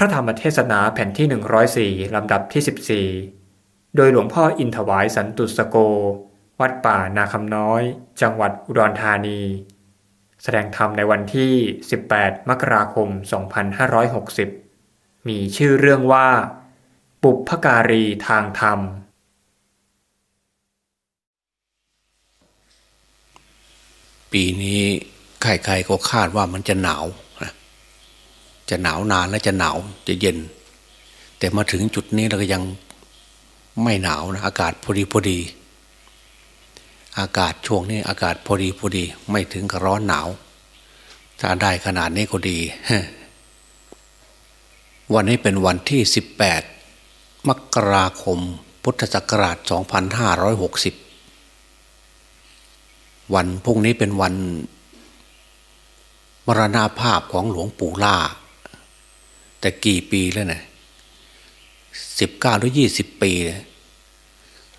พระธรรมเทศนาแผ่นที่ 104 ลำดับที่ 14 โดยหลวงพ่ออินถวายสันตุสโก วัดป่านาคำน้อย จังหวัดอุดรธานี แสดงธรรมในวันที่ 18 มกราคม 2560 มีชื่อเรื่องว่า ปุพการีทางธรรม ปีนี้ใครๆก็คาดว่ามันจะหนาว จะหนาวนานและจะหนาวจะเย็น แต่มาถึงจุดนี้เราก็ยังไม่หนาวนะอากาศพอดีพอดี อากาศช่วงนี้อากาศพอดีพอดี ไม่ถึงกับร้อนหนาว ถ้าได้ขนาดนี้ก็ดี วันนี้เป็นวันที่ 18 มกราคม พุทธศักราช 2560 วันพรุ่งนี้เป็นวันมรณาภาพของหลวงปู่ล่า แต่กี่ปีแล้วนะสิบเก้าหรือยี่สิบปี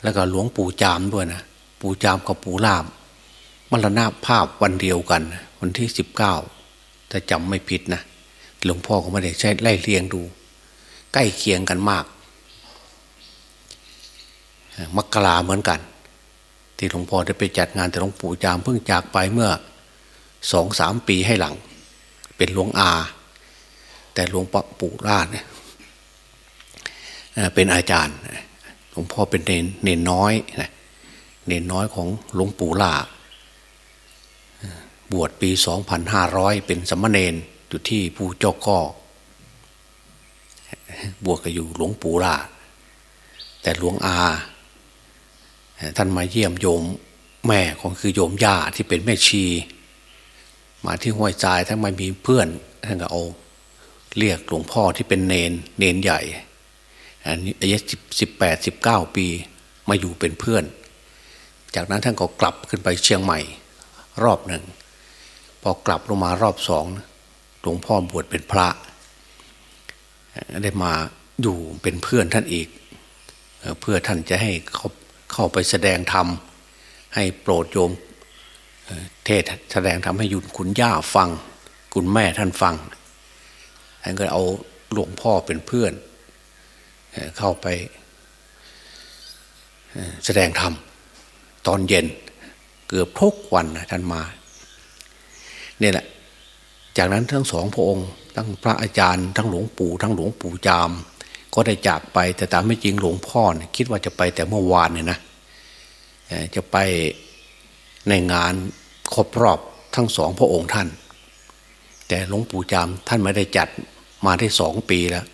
แล้วก็หลวงปู่จามด้วยนะปู่จามกับปู่ลามมรณาภาพวันเดียวกัน วันที่สิบเก้าถ้าจำไม่ผิดนะหลวงพ่อก็ไม่ได้ใช้ไล่เรียงดู ใกล้เคียงกันมาก มกราเหมือนกัน ที่หลวงพ่อได้ไปจัดงานแต่หลวงปู่จามเพิ่งจากไปเมื่อสองสามปีให้หลัง เป็นหลวงอา แต่หลวงปู่ราชเนี่ยเป็นอาจารย์หลวงพ่อเป็นเนนเนนน้อยเนนน้อยของหลวงปู่ล่าบวชปีสองพันห้าร้อยเป็นสมณเณรอยู่ที่ภูเจ้าก้อบวชก็อยู่หลวงปู่ล่าแต่หลวงอา ท่านมาเยี่ยมโยมแม่ของคือโยมย่าที่เป็นแม่ชี มาที่ห้วยทรายท่านไม่มีเพื่อนท่านก็เอา เรียกหลวงพ่อที่เป็นเนนเนนใหญ่อันนี้อายุสิบแปดสิบเก้าปีมาอยู่เป็นเพื่อน จากนั้นท่านก็กลับขึ้นไปเชียงใหม่ รอบหนึ่ง พอกลับลงมารอบสองหลวงพ่อบวชเป็นพระ ได้มาอยู่เป็นเพื่อนท่านอีก เพื่อท่านจะให้เขาเข้าไปแสดงธรรม ให้โปรดโยมเทศแสดงธรรมให้ยุนคุณย่าฟัง คุณแม่ท่านฟัง ก็เอาหลวงพ่อเป็นเพื่อนเข้าไปแสดงธรรมตอนเย็นเกือบทุกวันนะท่านมาเนี่ยแหละ จากนั้นทั้งสองพระองค์ ทั้งพระอาจารย์ทั้งหลวงปู่ทั้งหลวงปู่จาม ก็ได้จากไปแต่ตามไม่จริงหลวงพ่อคิดว่าจะไปแต่เมื่อวานเนี่ยนะจะไปในงานครบรอบทั้งสองพระองค์ท่าน แต่หลวงปู่จามท่านไม่ได้จัดมาได้สองปีแล้ว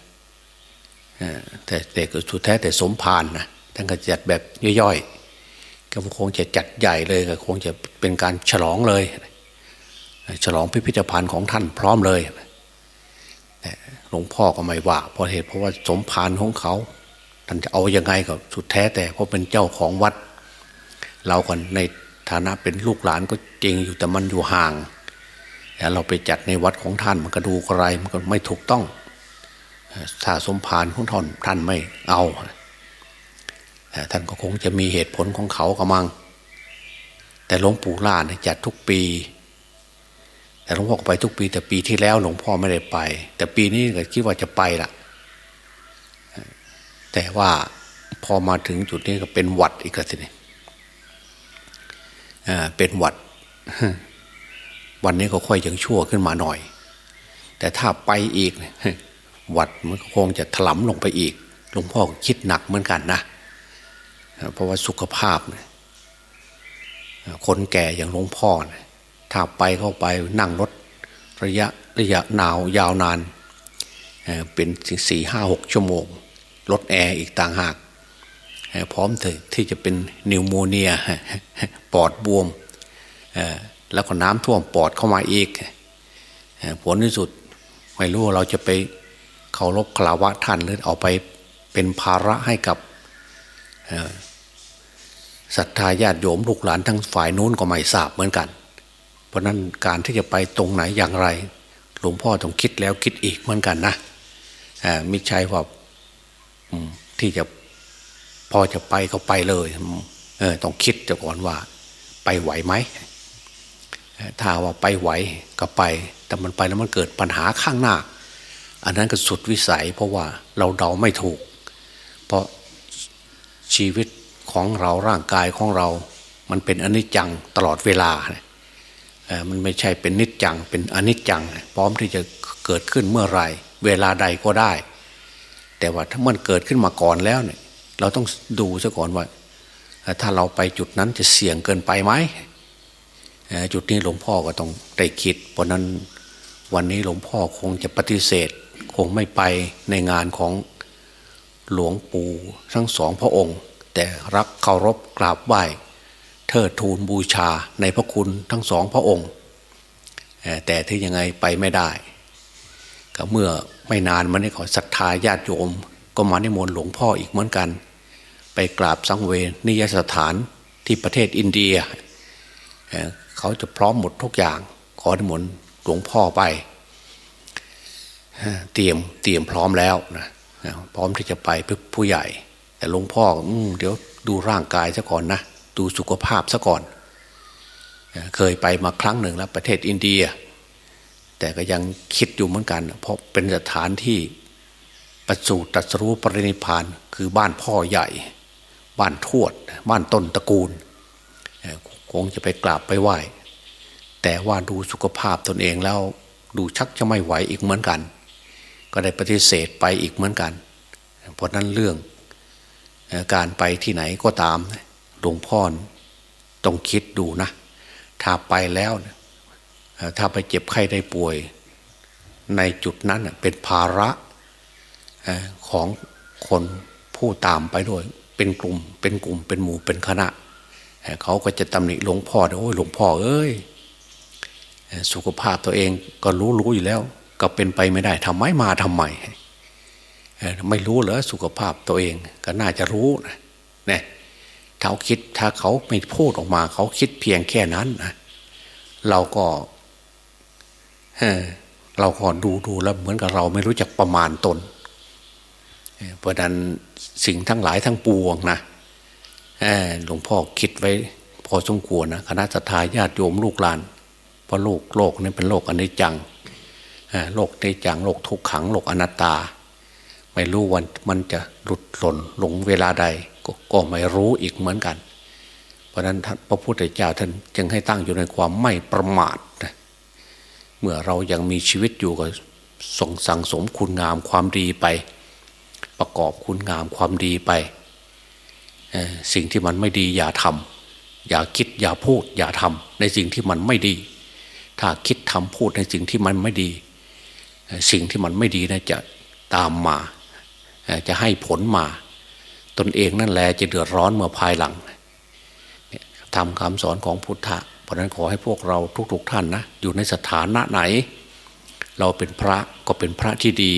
แต่แต่ก็สุดแท้แต่สมภารนะท่านก็จัดแบบย่อยๆก็คงจะจัดใหญ่เลยก็คงจะเป็นการฉลองเลย ฉลองพิพิธภัณฑ์ของท่านพร้อมเลยหลวงพ่อก็ไม่ว่าเพราะเหตุเพราะว่าสมภารของเขา ท่านจะเอาอยัางไงก็สุดแท้แต่เพราะเป็นเจ้าของวัด เราก่อนในฐานะเป็นลูกหลานก็จริงอยู่แต่มันอยู่ห่าง เราไปจัดในวัดของท่านมันก็ดูอะไรมันก็ไม่ถูกต้องถ้าสมภารของท่านท่านไม่เอาท่านก็คงจะมีเหตุผลของเขากระมัง แต่หลวงปู่ล่าเนี่ยจัดทุกปี แต่หลวงพ่อไปทุกปี แต่ปีที่แล้วหลวงพ่อไม่ได้ไป แต่ปีนี้ก็คิดว่าจะไปละแต่ว่าพอมาถึงจุดนี้ก็เป็นหวัดอีกแล้วทีนี้เป็นหวัด วันนี้ก็ค่อยยังชั่วขึ้นมาหน่อย แต่ถ้าไปอีกวัดมันคงจะถลำลงไปอีกหลวงพ่อคิดหนักเหมือนกันนะเพราะว่าสุขภาพคนแก่อย่างหลวงพ่อถ้าไปเข้าไปนั่งรถระยะระยะหนาวยาวนานเป็นสี่ห้าหกชั่วโมงรถแอร์อีกต่างหากพร้อมที่จะเป็นนิวโมเนียปอดบวม แล้วก็น้ำท่วมปอดเข้ามาอีกผลที่สุดไม่รู้เราจะไปเคารพกลาวะท่านหรือเอาไปเป็นภาระให้กับศรัทธาญาติโยมลูกหลานทั้งฝ่ายนู้นก็ไม่ทราบเหมือนกัน เพราะนั้นการที่จะไปตรงไหนอย่างไร หลวงพ่อต้องคิดแล้วคิดอีกเหมือนกันนะมิใช่ว่าที่จะพอจะไปก็ไปเลยเออต้องคิดจะก่อนว่า ไปไหวไหม ถ้าว่าไปไหวก็ไป แต่มันไปแล้วมันเกิดปัญหาข้างหน้า อันนั้นก็สุดวิสัย เพราะว่าเราเดาไม่ถูก เพราะชีวิตของเราร่างกายของเรา มันเป็นอนิจจังตลอดเวลา มันไม่ใช่เป็นนิจจัง เป็นอนิจจัง พร้อมที่จะเกิดขึ้นเมื่อไรเวลาใดก็ได้ แต่ว่าถ้ามันเกิดขึ้นมาก่อนแล้วเนี่ย เราต้องดูซะก่อนว่า ถ้าเราไปจุดนั้นจะเสี่ยงเกินไปไหม จุดนี้หลวงพ่อก็ต้องได้คิด เพราะนั้นวันนี้หลวงพ่อคงจะปฏิเสธ คงไม่ไปในงานของหลวงปู่ทั้งสองพระองค์ แต่รักเคารพกราบไหว้เทิดทูนบูชาในพระคุณทั้งสองพระองค์ แต่ที่ยังไงไปไม่ได้ ก็เมื่อไม่นานมานี้ขอศรัทธาญาติโยม ก็มานิมนหลวงพ่ออีกเหมือนกัน ไปกราบสังเวนิยสถานที่ประเทศอินเดีย เขาจะพร้อมหมดทุกอย่าง ขอนิมนหลวงพ่อไป เตรียมเตรียมพร้อมแล้วนะพร้อมที่จะไปเพื่อผู้ใหญ่ แต่หลวงพ่ออเดี๋ยวดูร่างกายซะก่อนนะดูสุขภาพซะก่อน เคยไปมาครั้งหนึ่งแล้ว ประเทศอินเดีย แต่ก็ยังคิดอยู่เหมือนกัน เพราะเป็นสถานที่ประสูติตรัสรู้ปรินิพาน คือบ้านพ่อใหญ่ บ้านทวด บ้านต้นตระกูลเอ่อ คงจะไปกราบไปไหว้แต่ว่าดูสุขภาพตนเองแล้ว ดูชักจะไม่ไหวอีกเหมือนกัน ก็ได้ปฏิเสธไปอีกเหมือนกัน เพราะนั้นเรื่องการไปที่ไหนก็ตามหลวงพ่อต้องคิดดูนะ ถ้าไปแล้ว ถ้าไปเจ็บไข้ได้ป่วย ในจุดนั้นเป็นภาระของคนผู้ตามไปด้วย เป็นกลุ่มเป็นกลุ่มเป็นหมู่เป็นคณะ เขาก็จะตำหนิหลวงพ่อโอ้ยหลวงพ่อเอ้ยสุขภาพตัวเองก็รู้รู้อยู่แล้ว ก็เป็นไปไม่ได้ทำไมมาทำไมไม่รู้เหรอสุขภาพตัวเองก็น่าจะรู้นะเนี่ยเขาคิดถ้าเขาไม่พูดออกมา เขาคิดเพียงแค่นั้นนะเราก็เอ่อเราก็ดูดูแล้วเหมือนกับเราไม่รู้จักประมาณตนเพราะนั้นสิ่งทั้งหลายทั้งปวงนะ หลวงพ่อคิดไว้พอสมควรนะคณะสัตยาญาติโยมลูกหลาน เพราะโลกโลกนี้เป็นโลกอนิจจังโลกอนิจังโลกทุกขังโลกอนัตตา ไม่รู้วันมันจะหลุดหล่นหลงเวลาใดกก็ไม่รู้อีกเหมือนกัน เพราะนั้นพระพุทธเจ้าท่านจึงให้ตั้งอยู่ในความไม่ประมาทนะเมื่อเรายังมีชีวิตอยู่ก็ส่งสั่งสมคุณงามความดีไป ประกอบคุณงามความดีไป สิ่งที่มันไม่ดีอย่าทำอย่าคิดอย่าพูด อย่าทำในสิ่งที่มันไม่ดี ถ้าคิดทำพูดในสิ่งที่มันไม่ดี สิ่งที่มันไม่ดีนะจะตามมา จะให้ผลมา ตนเองนั่นแหละจะเดือดร้อนเมื่อภายหลังทำคำสอนของพุทธะเพราะนั้นขอให้พวกเราทุกๆท่านนะอยู่ในสถานะไหน เราเป็นพระก็เป็นพระที่ดี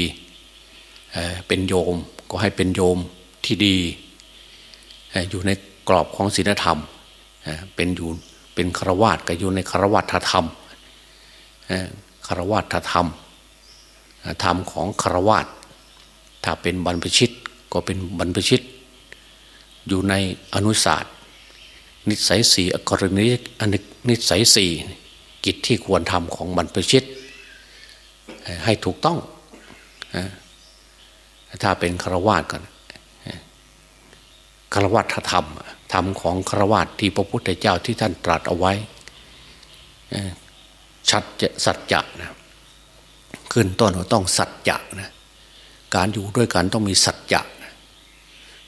เป็นโยมก็ให้เป็นโยมที่ดี อยู่ในกรอบของศีลธรรมเป็นอยู่เป็นฆราวาสก็อยู่ในฆราวาสธรรมเอ่อฆราวาสธรรม ธรรมของฆราวาสถ้าเป็นบรรพชิตก็เป็นบรรพชิต อยู่ในอนุศาสตร์ นิสัยสี่อกรณีอนินิสัยสี่กิจที่ควรทำของบรรพชิต ให้ถูกต้องถ้าเป็นฆราวาสกัน ฆรวาสธรรม ธรรมของฆรวาสที่พระพุทธเจ้าที่ท่านตรัสเอาไว้ชัดจะสัจจะนะขึ้นต้นว่าต้องสัจจะนะการอยู่ด้วยกันต้องมีสัจจะนะ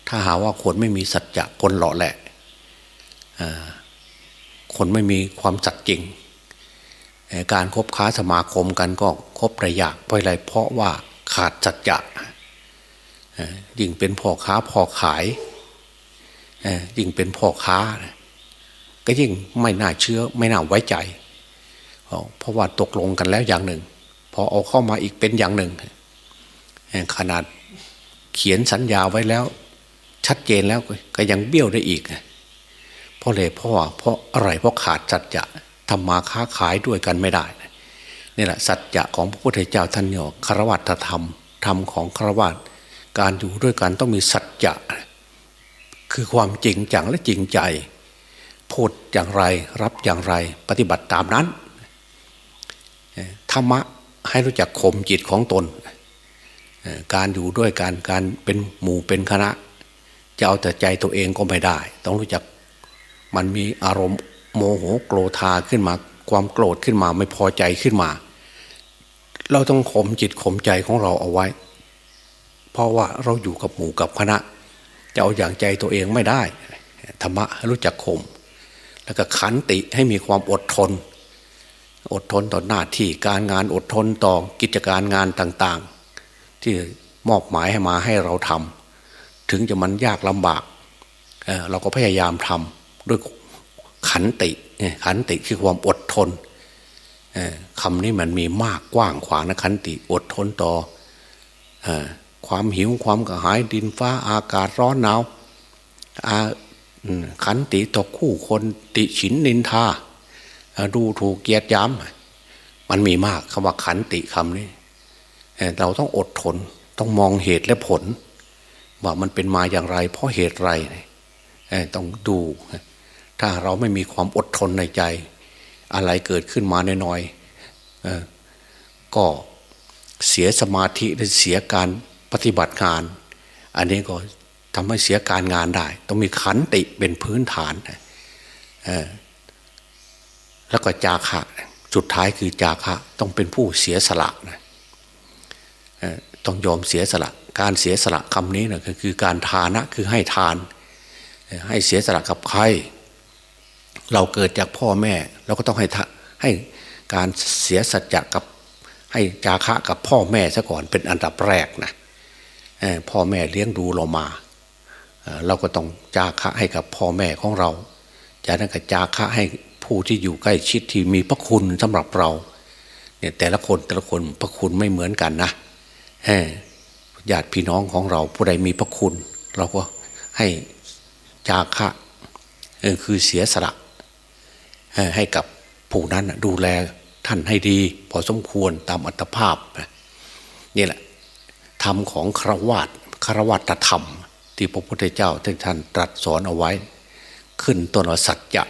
ถ้าหาว่าคนไม่มีสัจจะคนหล่อแหละคนไม่มีความสัตย์จริง การคบค้าสมาคมกันก็คบระยะเพราะอะไรเพราะว่าขาดสัจจะยิ่งเป็นพ่อค้าพ่อขาย ยิ่งเป็นพ่อค้านะก็ยิ่งไม่น่าเชื่อไม่น่าไว้ใจ เพราะว่าตกลงกันแล้วอย่างหนึ่ง พอเอาเข้ามาอีกเป็นอย่างหนึ่ง ขนาดเขียนสัญญาไว้แล้ว ชัดเจนแล้วก็ยังเบี้ยวได้อีกเพราะเลยเพราะว่าเพราะอะไรเพราะขาดสัจจะทำมาค้าขายด้วยกันไม่ได้นี่แหละสัจจะของพระพุทธเจ้าท่านเนี่ยคารวัตธรรมธรรมของคารวัตการอยู่ด้วยกันต้องมีสัจจะ คือความจริงจังและจริงใจ พูดอย่างไรรับอย่างไรปฏิบัติตามนั้นธรรมะให้รู้จักข่มจิตของตน การอยู่ด้วยกันการเป็นหมู่เป็นคณะ จะเอาแต่ใจตัวเองก็ไม่ได้ ต้องรู้จักมันมีอารมณ์โมโหโกรธาขึ้นมา ความโกรธขึ้นมาไม่พอใจขึ้นมา เราต้องข่มจิตข่มใจของเราเอาไว้ เพราะว่าเราอยู่กับหมู่กับคณะ จะเอาอย่างใจตัวเองไม่ได้ธรรมะรู้จักข่มแล้วก็ขันติให้มีความอดทน อดทนต่อหน้าที่การงานอดทนต่อกิจการงานต่างๆ ที่มอบหมายให้มาให้เราทำถึงจะมันยากลำบากเเราก็พยายามทำด้วยขันติขันติคือความอดทนคำนี้มันมีมากกว้างขวางนะขันติอดทนต่อ ความหิวความกระหายดินฟ้าอากาศร้อนหนาวอาขันติต่อคู่คนติฉินนินทา ดูถูกเกียร์ย้ำมันมีมากคำว่าขันติคำนี้เอ่เราต้องอดทนต้องมองเหตุและผล ว่ามันเป็นมาอย่างไร เพราะเหตุไรต้องดู ถ้าเราไม่มีความอดทนในใจ อะไรเกิดขึ้นมาน้อยๆเอ่อก็เสียสมาธิและเสียการ ปฏิบัติงาน อันนี้ก็ทำให้เสียการงานได้ ต้องมีขันติเป็นพื้นฐานแล้วก็จาคะสุดท้ายคือจาคะต้องเป็นผู้เสียสละนะต้องยอมเสียสละ การเสียสละคำนี้นะคือการทานะคือให้ทาน ให้เสียสละกับใคร เราเกิดจากพ่อแม่ เราก็ต้องให้ให้การเสียสัจจะกับให้จาคะกับพ่อแม่ซะก่อนเป็นอันดับแรกนะ พ่อแม่เลี้ยงดูเรามา เราก็ต้องจาคะให้กับพ่อแม่ของเรา จากนั้นก็จาคะให้ผู้ที่อยู่ใกล้ชิดที่มีพระคุณสำหรับเราเนี่ยแต่ละคนแต่ละคนพระคุณไม่เหมือนกันนะญาติพี่น้องของเราผู้ใดมีพระคุณ เราก็ให้จาคะคือเสียสละให้กับผู้นั้นดูแลท่านให้ดี พอสมควรตามอัตภาพนี่แหละ ธรรมของครวาตครวาตธรรม ที่พระพุทธเจ้าท่านตรัสสอนเอาไว้ ขึ้นต้นว่าสัจจะ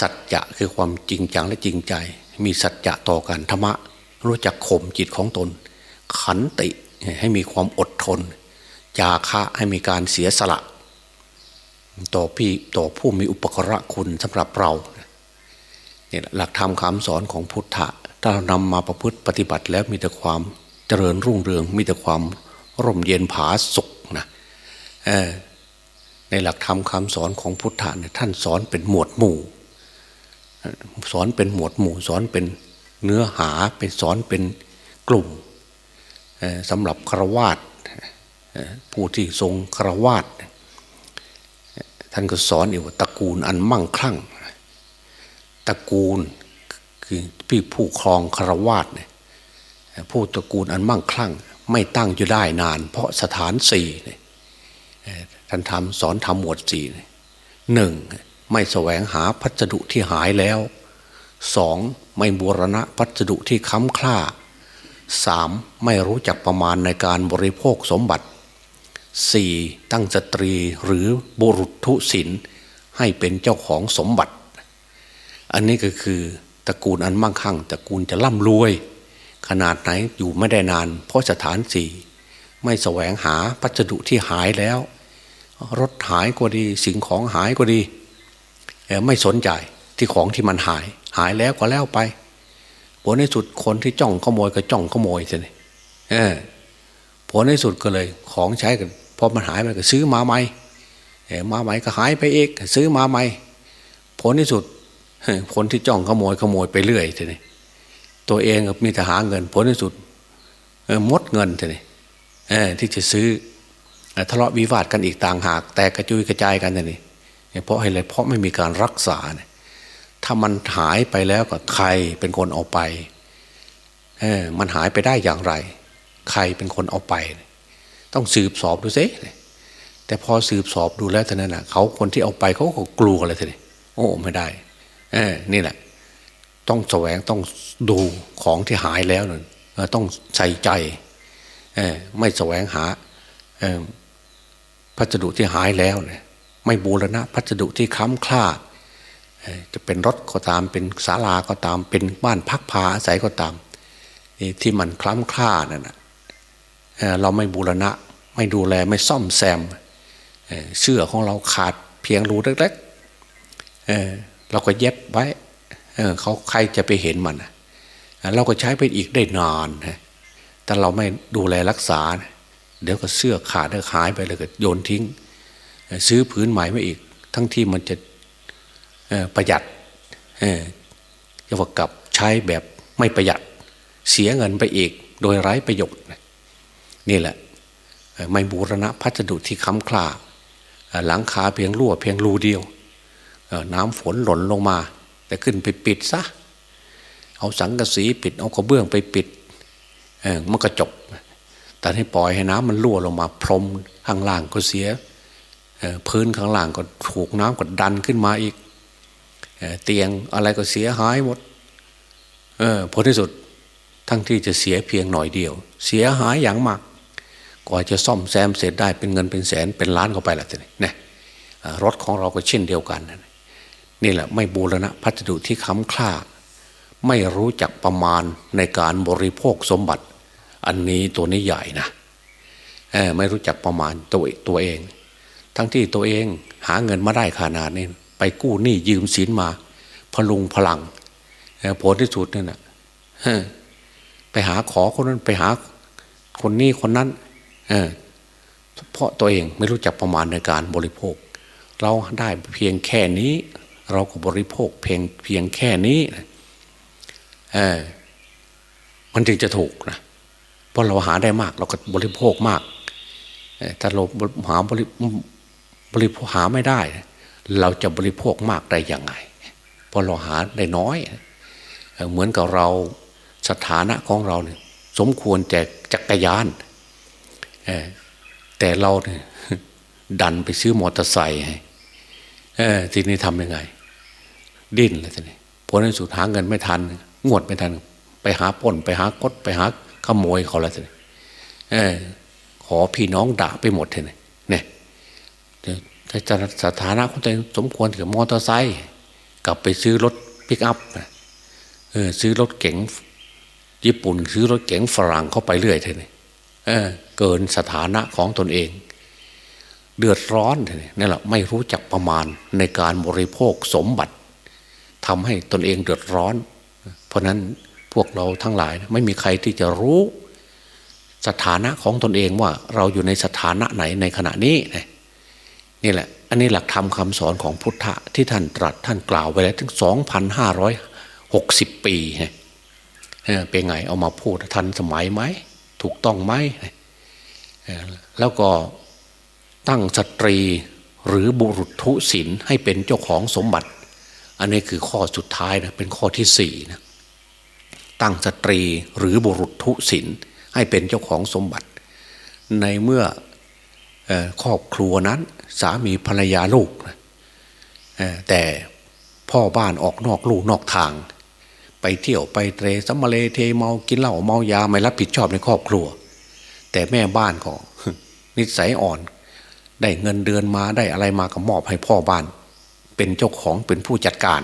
สัจจะคือความจริงจังและจริงใจ มีสัจจะต่อกันธรรมะ รู้จักข่มจิตของตน ขันติให้มีความอดทน จาคะให้มีการเสียสละ ต่อพี่ต่อผู้มีอุปกระคุณสำหรับเราเนี่ยหลักธรรมคำสอนของพุทธะถ้าเรานำมาประพฤติปฏิบัติแล้วมีแต่ความ เจริญรุ่งเรืองมีแต่ความร่มเย็นผาสุขนะในหลักธรรมคำสอนของพุทธะเนี่ยท่านสอนเป็นหมวดหมู่ สอนเป็นหมวดหมู่ สอนเป็นเนื้อหาเป็นสอนเป็นกลุ่มสำหรับครวาตผู้ที่ทรงครวาตท่านก็สอนอีกว่าตระกูลอันมั่งคั่งตระกูลคือพี่ผู้ครองครวาตเนี่ย ผู้ตระกูลอันมั่งคั่ง ไม่ตั้งอยู่ได้นาน เพราะสถานสี่เนี่ยท่านทำสอนทำหมวดสี่หนึ่งไม่แสวงหาพัสดุที่หายแล้วสองไม่บูรณะพัสดุที่ค้ำคล้าสามไม่รู้จักประมาณในการบริโภคสมบัติสี่ตั้งสตรีหรือบุรุษทุศิลให้เป็นเจ้าของสมบัติ อันนี้ก็คือตระกูลอันมั่งคั่งตระกูลจะร่ำรวย ขนาดไหนอยู่ไม่ได้นาน เพราะสถานสี่ไม่แสวงหาพัสดุที่หายแล้ว รถหายก็ดีสิ่งของหายก็ดีเออไม่สนใจที่ของที่มันหาย หายแล้วก็แล้วไปผลในสุดคนที่จ้องขโมยก็จ้องขโมยสินี่เออผลในสุดก็เลยของใช้กันพอมันหายมันก็ซื้อมาใหม่เออมาใหม่ก็หายไปเอกซื้อมาใหม่ผลในสุดคนที่จ้องขโมยขโมยไปเรื่อยสินี่ ตัวเองก็มีแต่หาเงินผลในสุดหมดเงินสินี่เออที่จะซื้อทะเลาะวิวาทกันอีกต่างหาก แต่กระจุยกระจายกันนี่เพราะอะไรเพราะไม่มีการรักษาเนี่ยถ้ามันหายไปแล้วก็ใครเป็นคนเอาไปเออมันหายไปได้อย่างไร ใครเป็นคนเอาไป ต้องสืบสอบดูซิแต่พอสืบสอบดูแล้วเท่านั้นนะเขาคนที่เอาไปเขาก็กลัวเลยทีนี้โอ้ไม่ได้ เออนี่แหละ ต้องแสวงต้องดูของที่หายแล้วนั่นต้องใส่ใจไม่แสวงหาพัสดุที่หายแล้วเนี่ยไม่บูรณะพัสดุที่ค้ำคล้าจะเป็นรถก็ตามเป็นศาลาก็ตาม เป็นบ้านพักพาอาศัยก็ตามที่มันคล้ำคล้านั่นนะเอ่อเราไม่บูรณะ ไม่ดูแลไม่ซ่อมแซมเอ่อเสื้อของเราขาดเพียงรูเล็กๆเราก็เย็บไว้ เขาใครจะไปเห็นมันเราก็ใช้ไปอีกได้นานนะแต่เราไม่ดูแลรักษา เดี๋ยวก็เสื้อขาดเดี๋ยวหายไปเลยก็โยนทิ้ง ซื้อผืนใหม่มาอีก ทั้งที่มันจะประหยัดเจะว่ากลับใช้แบบไม่ประหยัด เสียเงินไปอีกโดยไร้ประโยชน์นี่แหละ ไม่บูรณะพัสดุที่ค้ำคลาหลังคาเพียงรั่วเพียงรูเดียว น้ำฝนหล่นลงมา แต่ขึ้นไปปิดซะ เอาสังกะสีปิด เอากระเบื้องไปปิด เออมันก็จบ แต่ให้ปล่อยให้น้ำมันรั่วลงมาพรมข้างล่างก็เสียเอพื้นข้างล่างก็ถูกน้ำกดดันขึ้นมาอีกเอเตียงอะไรก็เสียหายหมดเออผลที่สุดทั้งที่จะเสียเพียงหน่อยเดียว เสียหายอย่างมากกว่าจะซ่อมแซมเสร็จได้เป็นเงินเป็นแสนเป็นล้านเข้าไปละทีนี้นะรถของเราก็เช่นเดียวกันนะ นี่แหละไม่บูรณะพัสดุที่ค้ำคล้าไม่รู้จักประมาณในการบริโภคสมบัติ อันนี้ตัวนี้ใหญ่นะไม่รู้จักประมาณตัวตัวเอง ทั้งที่ตัวเองหาเงินมาได้ขนาดนี้ไปกู้หนี้ยืมสินมา พลุงพลังผลที่สุดนั่นนะไปหาขอคนนั้นไปหาคนนี้คนนั้นเพราะตัวเองไม่รู้จักประมาณในการบริโภค เราได้เพียงแค่นี้ เราก็บริโภคเพียงเพียงแค่นี้นะเออมันจึงจะถูกนะเพราะเราหาได้มาก เราก็บริโภคมากเอ่อถ้าเราหาบริบริโภคหาไม่ได้ เราจะบริโภคมากได้ยังไงเพราะเราหาได้น้อย เหมือนกับเราสถานะของเราเนี่ยสมควรแจกจักรยานแต่เราเนี่ยดันไปซื้อมอเตอร์ไซค์ทีนี้ทำยังไง ดิ้นเลยทีนี้ผลในสุดหาเงินไม่ทัน งวดไม่ทัน ไปหาปล้นไปหากดไปหาขโมยเขาแล้วทีนี้เออขอพี่น้องด่าไปหมดทีนี้เนี่ยถ้าจะสถานะของตัวเองสมควรกับมอเตอร์ไซค์กลับไปซื้อรถปิกอัพเออซื้อรถเก๋งญี่ปุ่น ซื้อรถเก๋งฝรั่งเข้าไปเรื่อยทีนี้เออเกินสถานะของตนเอง เดือดร้อนทีนี้นั่นแหละไม่รู้จักประมาณในการบริโภคสมบัติ ทำให้ตนเองเดือดร้อน เพราะนั้นพวกเราทั้งหลายไม่มีใครที่จะรู้สถานะของตนเองว่าเราอยู่ในสถานะไหนในขณะนี้นี่แหละ อันนี้หลักธรรมคำสอนของพุทธะที่ท่านตรัสท่านกล่าวไว้แล้วถึงสองพันห้าร้อยหกสิบปีเป็นไงเอามาพูดทันสมัยไหมถูกต้องไหมแล้วก็ตั้งสตรีหรือบุรุษทุศิลให้เป็นเจ้าของสมบัติ อันนี้คือข้อสุดท้ายนะเป็นข้อที่สี่นะตั้งสตรีหรือบุรุษทุศิลให้เป็นเจ้าของสมบัติ ในเมื่อครอบครัวนั้นสามีภรรยาลูกนะแต่พ่อบ้านออกนอกลู่นอกทาง ไปเที่ยวไปเตรสัมมาเลเทเมากินเหล้าเมายาไม่รับผิดชอบในครอบครัว แต่แม่บ้านก็นิสัยอ่อน ได้เงินเดือนมาได้อะไรมาก็มอบให้พ่อบ้าน เป็นเจ้าของเป็นผู้จัดการ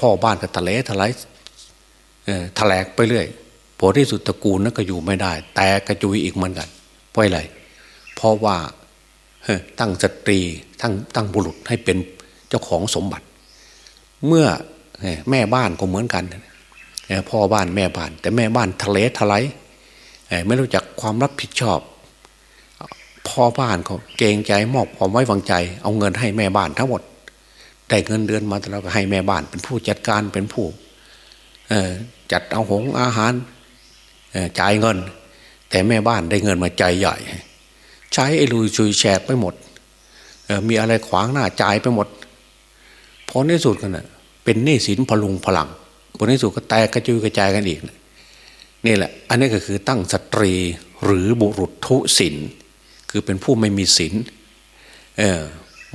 พ่อบ้านก็ทะเลทลายทะแลกไปเรื่อยผลที่สุดตระกูลนั้นก็อยู่ไม่ได้ แต่กระจุยอีกเหมือนกันเพราะอะไรเพราะว่าตั้งสตรีตั้งตั้งบุรุษให้เป็นเจ้าของสมบัติ เมื่อแม่บ้านก็เหมือนกันพ่อบ้านแม่บ้าน แต่แม่บ้านทะเลทลายไม่รู้จักความรับผิดชอบพ่อบ้านเขาเกรงใจมอบความไว้วางใจ เอาเงินให้แม่บ้านทั้งหมด ได้เงินเดือนมาแต่เราก็ให้แม่บ้าน เป็นผู้จัดการเป็นผู้จัดเอาหงอาหารจ่ายเงิน แต่แม่บ้านได้เงินมาใจใหญ่ ใช้ไอ้ลุยชุยแฉกไปหมดมีอะไรขวางหน้าจ่ายไปหมดพอในสุดกันนะเป็นหนี้สินพลุงพลังผลในสุดก็แตกกระจุยกระจายกันอีกนะนี่แหละ อันนี้ก็คือตั้งสตรีหรือบุรุษทุศิลคือเป็นผู้ไม่มีศีล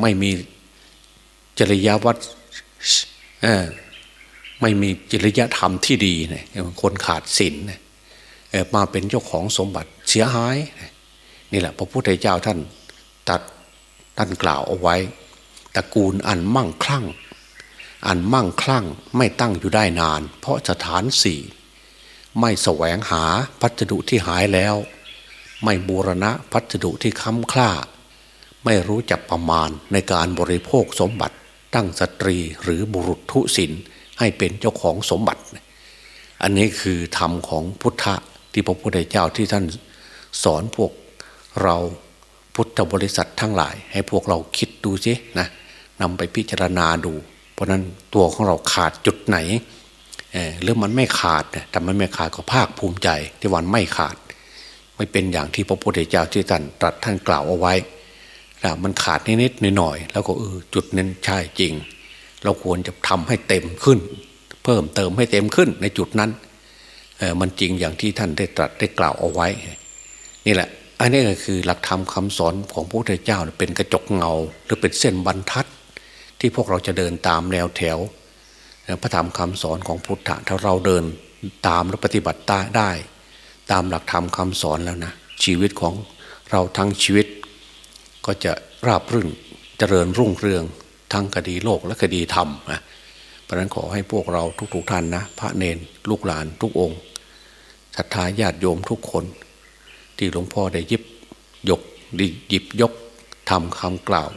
ไม่มี จริยวัตรไม่มีจริยธรรมที่ดีเนี่ยคนขาดศีลเนี่ยมาเป็นเจ้าของสมบัติเสียหายนี่แหละ พระพุทธเจ้าท่านตัดท่านกล่าวเอาไว้ตระกูลอันมั่งคลั่ง อันมั่งคลั่งไม่ตั้งอยู่ได้นาน เพราะสถานสี่ไม่แสวงหาพัสดุที่หายแล้ว ไม่บูรณะพัสดุที่ค้ำคล้าไม่รู้จักประมาณในการบริโภคสมบัติ ตั้งสตรีหรือบุรุษทุศินให้เป็นเจ้าของสมบัติ อันนี้คือธรรมของพุทธะที่พระพุทธเจ้าที่ท่านสอนพวกเราพุทธบริษัททั้งหลาย ให้พวกเราคิดดูสินะนำไปพิจารณาดู เพราะนั้นตัวของเราขาดจุดไหนหรือมันไม่ขาดแต่มันไม่ขาดก็ภาคภูมิใจที่วันไม่ขาด ไม่เป็นอย่างที่พระพุทธเจ้าที่ท่านตรัสท่านกล่าวเอาไว้ แล้วมันขาดนิดๆหน่อยๆแล้วก็เออจุดนั้นใช่จริง เราควรจะทำให้เต็มขึ้น เพิ่มเติมให้เต็มขึ้นในจุดนั้นเออมันจริงอย่างที่ท่านได้ตรัสได้กล่าวเอาไว้ นี่แหละ อันนี้ก็คือหลักธรรมคาสอนของพระพุทธเจ้าเป็นกระจกเงา หรือเป็นเส้นบรรทัด ที่พวกเราจะเดินตามแนวแถวพระธรรมคำสอนของพุทธะถ้าเราเดินตามและปฏิบัติตได้ ตามหลักธรรมคาสอนแล้วนะชีวิตของเราทั้งชีวิต ก็จะราบรื่นเจริญรุ่งเรืองทั้งคดีโลกและคดีธรรมนะเพราะนั้นขอให้พวกเราทุกๆท่านนะ พระเนนลูกหลานทุกองค์ศรัทธาญาติโยมทุกคน ที่หลวงพ่อได้ยิบยกหยิบยกทำคำกล่าว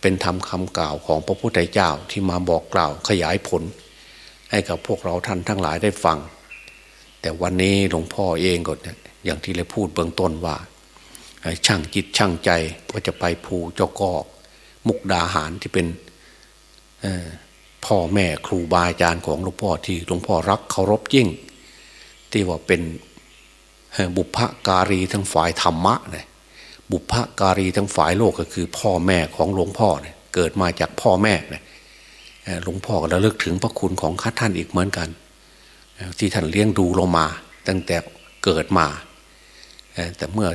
เป็นทำคำกล่าวของพระพุทธเจ้าที่มาบอกกล่าวขยายผล ให้กับพวกเราท่านทั้งหลายได้ฟัง แต่วันนี้หลวงพ่อเองก็อย่างที่เราพูดเบื้องต้นว่า ช่างจิตช่างใจว่าจะไปภูเจ้ากอกมุกดาหารที่เป็นพ่อแม่ครูบาอาจารย์ของหลวงพ่อที่หลวงพ่อรักเคารพยิ่ง ที่ว่าเป็นบุพการีทั้งฝ่ายธรรมะเนี่ยบุพการีทั้งฝ่ายโลกก็คือพ่อแม่ของหลวงพ่อเนี่ยเกิดมาจากพ่อแม่เนี่ยหลวงพ่อก็ระลึกถึงพระคุณของข้าท่านอีกเหมือนกัน ที่ท่านเลี้ยงดูเรามา ตั้งแต่เกิดมา แต่เมื่อ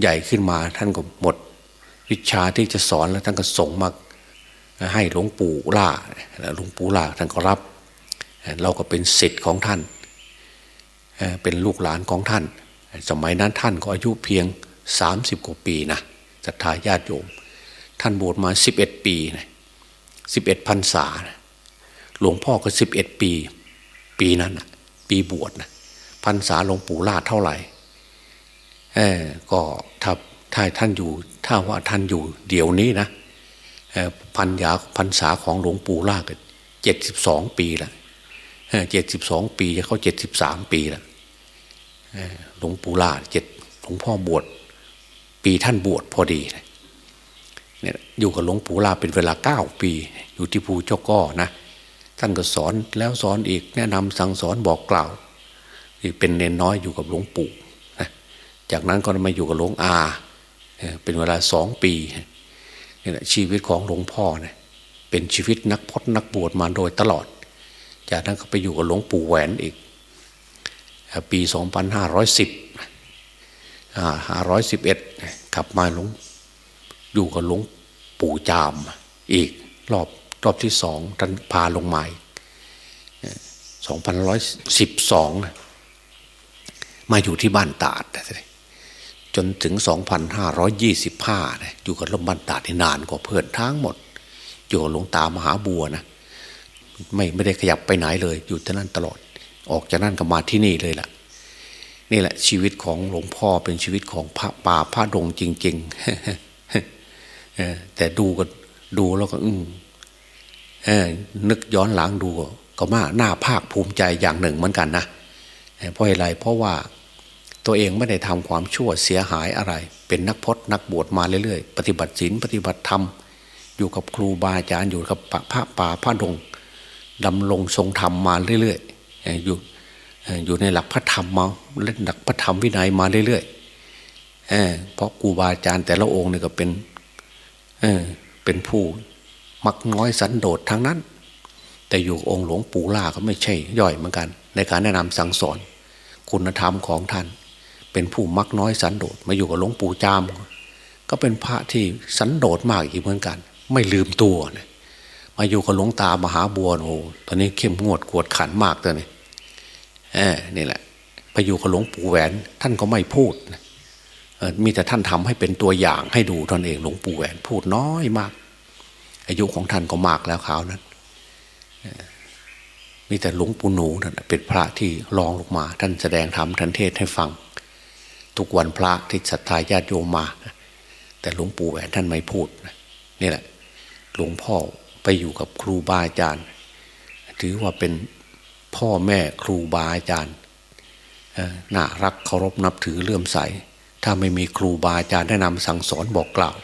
ใหญ่ขึ้นมาท่านก็หมด วิชาที่จะสอนแล้วท่านก็ส่งมาให้หลวงปู่ล่าหลวงปู่ล่าท่านก็รับ เราก็เป็นสิทธิ์ของท่าน เป็นลูกหลานของท่าน สมัยนั้นท่านก็อายุเพียง 30 กว่าปีนะศรัทธาญาติโยม ท่านบวชมา 11 ปีนะ11พรรษานะหลวงพ่อก็ 11 ปี ปีนั้นนะปีบวชนะพรรษาหลวงปู่ล่าเท่าไหร่ ก็ถ้าถ้าท่านอยู่ ถ้าว่าท่านอยู่เดี๋ยวนี้นะพันยาพรรษาของหลวงปู่ล่าก็เจ็ดสิบสองปีละเจ็ดสิบสองปีจะเขาเจ็ดสิบสามปีละหลวงปู่ล่าเจ็ดหลวงพ่อบวชปีท่านบวชพอดีเนี่ยอยู่กับหลวงปู่ล่าเป็นเวลาเก้าปี อยู่ที่ภูเจ้าก้อนะท่านก็สอนแล้วสอนอีกแนะนำสั่งสอนบอกกล่าวเป็นเนนน้อยอยู่กับหลวงปู่ จากนั้นก็มาอยู่กับหลวงอา เป็นเวลาสองปีนี่แหละชีวิตของหลวงพ่อเนี่ยเป็นชีวิตนักพจนักบวชมาโดยตลอด จากนั้นก็ไปอยู่กับหลวงปู่แหวนอีก ปี 2510 511กลับมาหลวงอยู่กับหลวงปู่จามอีกรอบรอบที่สองท่านพาลงมา2112 มาอยู่ที่บ้านตาด จนถึง 2525อยู่กับหลวงบ้านตาดนานกว่าเพื่อนทั้งหมด อยู่กับหลวงตามหาบัวนะไม่ไม่ได้ขยับไปไหนเลย อยู่ที่นั่นตลอด ออกจากนั่นก็มาที่นี่เลยล่ะ นี่แหละ ชีวิตของหลวงพ่อเป็นชีวิตของพระป่าพระดงจริงๆแต่ดูก็ดูแล้วก็อืนึกย้อนหลังดูก็มาหน้าภาคภูมิใจอย่างหนึ่งเหมือนกันนะเพราะอะไรเพราะว่า ตัวเองไม่ได้ทำความชั่วเสียหายอะไร เป็นนักพจนักบวชมาเรื่อยๆ ปฏิบัติศีลปฏิบัติธรรม อยู่กับครูบาอาจารย์อยู่กับพระป่าพระดงดำรงทรงธรรมมาเรื่อยๆอยู่อยู่ในหลักพระธรรมมาเล่นหลักพระธรรมวินัยมาเรื่อยๆเพราะครูบาอาจารย์แต่ละองค์เนี่ยก็เป็นเเป็นผู้มักน้อยสันโดษทั้งนั้น แต่อยู่องค์หลวงปู่ล่าก็ไม่ใช่ย่อยเหมือนกัน ในการแนะนำสั่งสอนคุณธรรมของท่าน เป็นผู้มักน้อยสันโดษมาอยู่กับหลวงปู่จาม ก็เป็นพระที่สันโดษมากอีกเหมือนกัน ไม่ลืมตัวเนี่ยมาอยู่กับหลวงตามหาบัวโอ้ตอนนี้เข้มงวดกวดขันมากเลยนี่เออนี่แหละไปอยู่กับหลวงปู่แหวน ท่านก็ไม่พูดมีแต่ท่านทำให้เป็นตัวอย่างให้ดูตนเองหลวงปู่แหวนพูดน้อยมาก อายุของท่านก็มากแล้วขาวนั้นมีแต่หลวงปู่หนูนั่นเป็นพระที่รองลงมา ท่านแสดงธรรมท่านเทศให้ฟัง ทุกวันพระที่ศรัทธาญาติโยมมา แต่หลวงปู่แหวนท่านไม่พูดนี่แหละ หลวงพ่อไปอยู่กับครูบาอาจารย์ ถือว่าเป็นพ่อแม่ครูบาอาจารย์น่ารักเคารพนับถือเลื่อมใส ถ้าไม่มีครูบาอาจารย์แนะนำสั่งสอนบอกกล่าว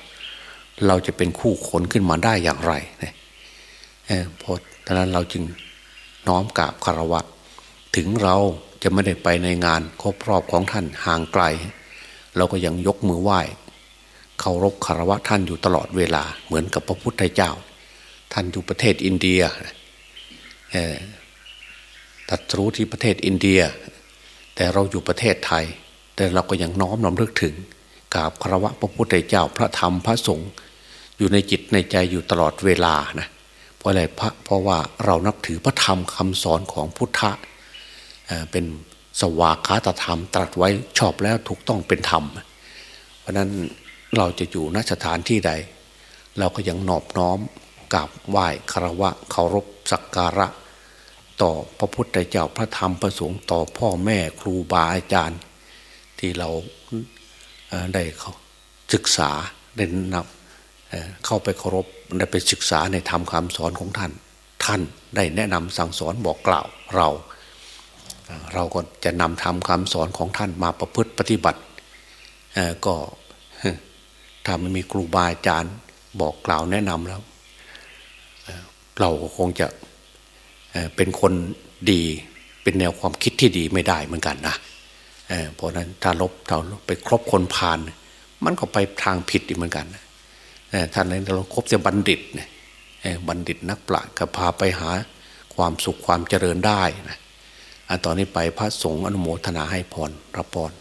เราจะเป็นคู่ขนขึ้นมาได้อย่างไรเนี่ยเพราะฉะนั้นเราจึงน้อมกราบคารวะ ถึงเรา จะไม่ได้ไปในงานครบรอบของท่านห่างไกล เราก็ยังยกมือไหว้เคารพคารวะท่านอยู่ตลอดเวลาเหมือนกับพระพุทธเจ้า ท่านอยู่ประเทศอินเดียตัดรู้ที่ประเทศอินเดีย แต่เราอยู่ประเทศไทย แต่เราก็ยังน้อมนำลึกถึงกราบคารวะพระพุทธเจ้าพระธรรมพระสงฆ์อยู่ในจิตในใจอยู่ตลอดเวลานะเพราะอะไรพระเพราะว่าเรานับถือพระธรรมคำสอนของพุทธะ เป็นสวากขาตธรรม ตรัสไว้ชอบแล้วถูกต้องเป็นธรรม เพราะนั้นเราจะอยู่ณสถานที่ใด เราก็ยังนอบน้อมกราบไหว้คารวะเคารพสักการะ ต่อพระพุทธเจ้าพระธรรมพระสงฆ์ต่อพ่อแม่ครูบาอาจารย์ ที่เราได้เขาศึกษาได้นำเข้าไปเคารพได้ไปศึกษาในธรรมคำสอนของท่าน ท่านได้แนะนำสั่งสอนบอกกล่าวเรา เราก็จะนำธรรมคำสอนของท่านมาประพฤติปฏิบัติก็ถ้าไม่มีครูบาอาจารย์บอกกล่าวแนะนำแล้ว เราก็คงจะเป็นคนดีเป็นแนวความคิดที่ดีไม่ได้เหมือนกันนะเพราะนั้นถ้าลบเราไปครบคนพาลมันก็ไปทางผิดอีกเหมือนกันท่านนั้นเราครบจะบัณฑิตเนี่ยบัณฑิตนักปราชญ์ก็พาไปหาความสุขความเจริญได้นะ อันตอนนี้ไปพระสงฆ์อนุโมทนาให้พรรับพร